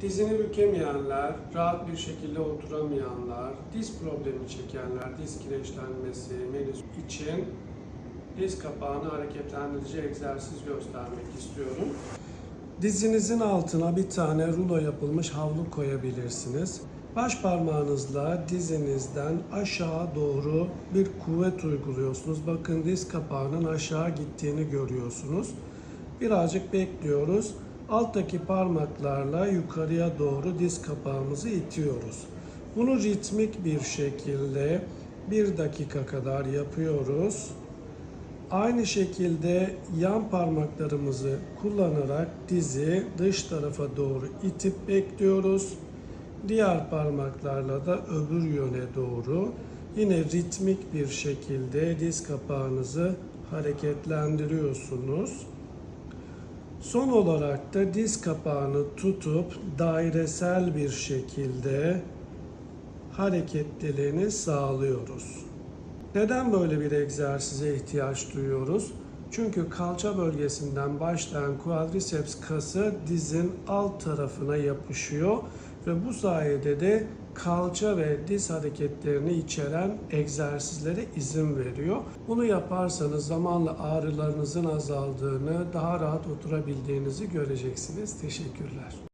Dizini bükemeyenler, rahat bir şekilde oturamayanlar, diz problemi çekenler, diz kireçlenmesi, menüs için diz kapağını hareketlendirici egzersiz göstermek istiyorum. Dizinizin altına bir tane rulo yapılmış havlu koyabilirsiniz. Baş parmağınızla dizinizden aşağı doğru bir kuvvet uyguluyorsunuz. Bakın diz kapağının aşağı gittiğini görüyorsunuz. Birazcık bekliyoruz. Alttaki parmaklarla yukarıya doğru diz kapağımızı itiyoruz. Bunu ritmik bir şekilde bir dakika kadar yapıyoruz. Aynı şekilde yan parmaklarımızı kullanarak dizi dış tarafa doğru itip bekliyoruz. Diğer parmaklarla da öbür yöne doğru yine ritmik bir şekilde diz kapağınızı hareketlendiriyorsunuz. Son olarak da diz kapağını tutup dairesel bir şekilde hareketliliğini sağlıyoruz. Neden böyle bir egzersize ihtiyaç duyuyoruz? Çünkü kalça bölgesinden başlayan quadriceps kası dizin alt tarafına yapışıyor ve bu sayede de kalça ve diz hareketlerini içeren egzersizlere izin veriyor. Bunu yaparsanız zamanla ağrılarınızın azaldığını, daha rahat oturabildiğinizi göreceksiniz. Teşekkürler.